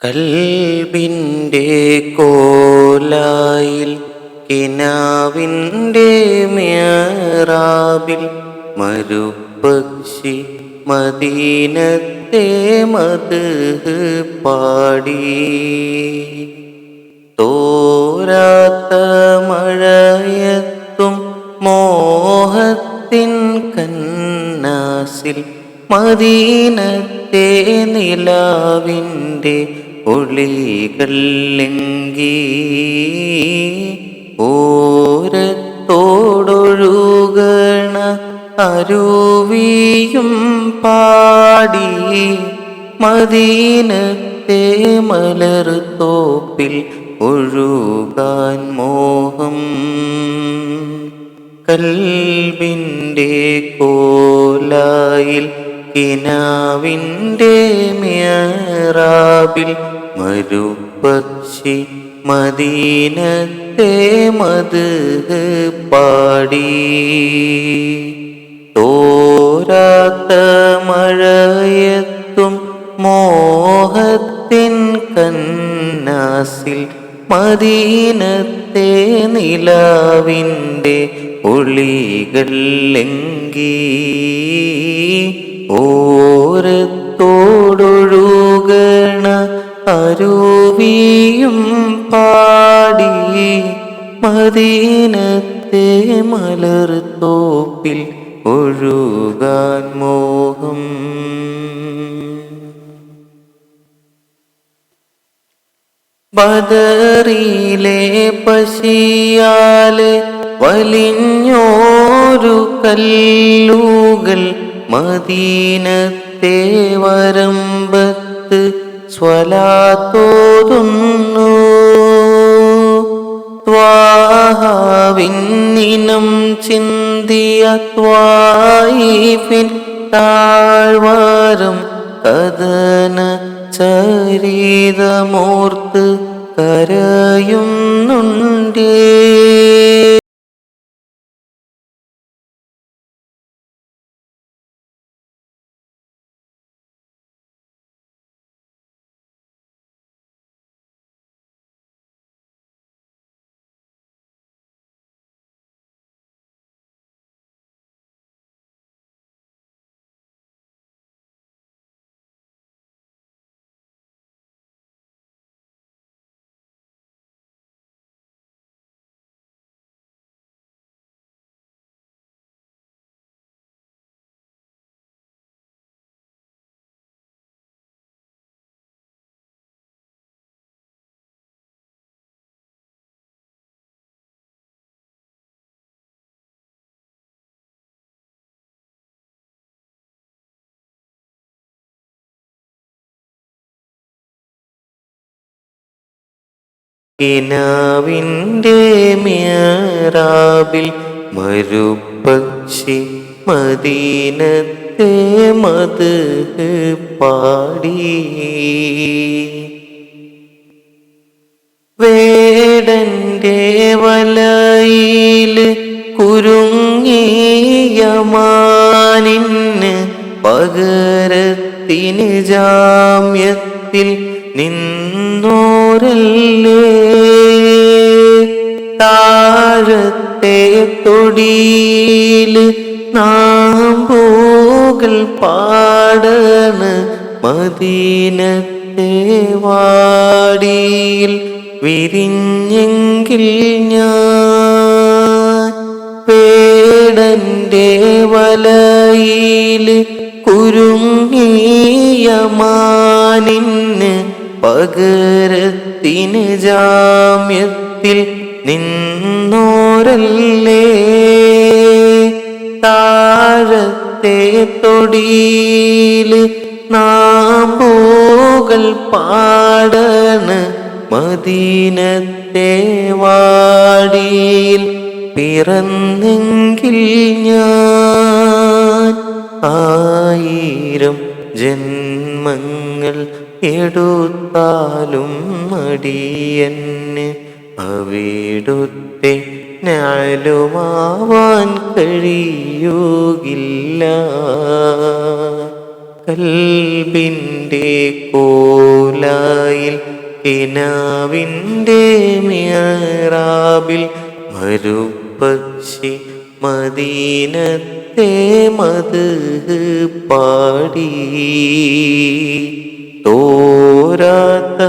കൽബിന്റെ കോലായിൽ കിനാവിന്റെ മേറാബിൽ മരുപക്ഷി മദീനത്തെ മത് പാടി. തോരാത്ത മഴയത്തും മോഹത്തിൻ കന്നാസിൽ മദീനത്തെ നിലാവിന്റെ ഒളികളെങ്കി ഓരത്തോടൊഴുകണ അരുവിയും പാടി മദീനത്തെ മലർത്തോപ്പിൽ ഒഴുകാൻ മോഹം. കൽബിന്റെ കോലായിൽ കിനാവിന്റെ മേറാബിൽ മരുപക്ഷി മദീനത്തെ മത് പാടി. തോരാത്ത മഴയത്തും മോഹത്തിൻ കന്നാസിൽ മദീനത്തെ നിലാവിന്റെ ഒളികൾ ഓരത്തോടൊഴുകണ മദീനത്തെ മലർത്തോപ്പിൽ ഒഴുകാൻ മോഹം. പദറിയിലെ പശിയാലെ വലിഞ്ഞോരു കല്ലുകൾ മദീനത്തെ വരമ്പത്ത് സ്വലാത്തോതുന്നു. ത്വാഹാവിന്നിനം ചിന്തിയ ത്വായിഫിൻ താഴ്വാരം കഥന ചരിതമോർത്ത് കരയുന്നുണ്ടേ. കിനാവിന്റെ മിയറാബിൽ മരുപക്ഷി മദീനത്തെ മത് പാടി. വേടന്റെ വലയിൽ കുരുങ്ങിയമാനിൻ പകരത്തിന് ജാമ്യത്തിൽ നിന്നോരല്ലേ താഴത്തെ തൊടിയിൽ പോകൽ പാടണ് മദീനത്തെ വാടിയിൽ വിരിഞ്ഞെങ്കിൽ ഞാൻ പേടന്റെ കുരുങ്ങിയ മാനിന് പകരത്തിന് ജാമ്യത്തിൽ നിന്നോരല്ലേ? താഴത്തെ തൊടിയിൽ നാമ്പൂകൾ പാടണ്. മദീനത്തെ വാടിയിൽ പിറന്നെങ്കിൽ ഞാൻ ആയിരം ജന്മങ്ങൾ എടുത്താലും മടിയന് അവിടുത്തെ ഞാലുമാവാൻ കഴിയുകില്ല. കൽബിന്റെ കോലായിൽ കിനാവിന്റെ മിയറാബിൽ മരുപ്പക്ഷി മദീനത്തെ മത് പാടി. തോരാത്ത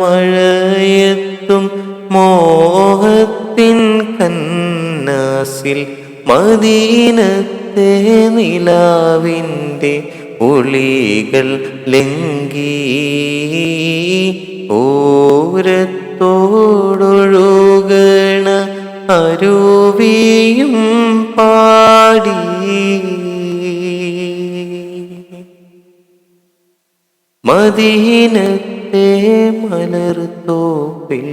മഴയത്തും മോഹത്തിൻ കന്നാസിൽ മദീനത്തെ നിലാവിന്റെ ഒളികൾ ലംഘി ഓരത്തോടൊഴുകണ അരുവിയും പാടി സ്വാധീനത്തെ മലർത്തോപ്പിൽ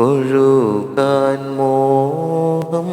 ഒഴുകാൻ മോഹം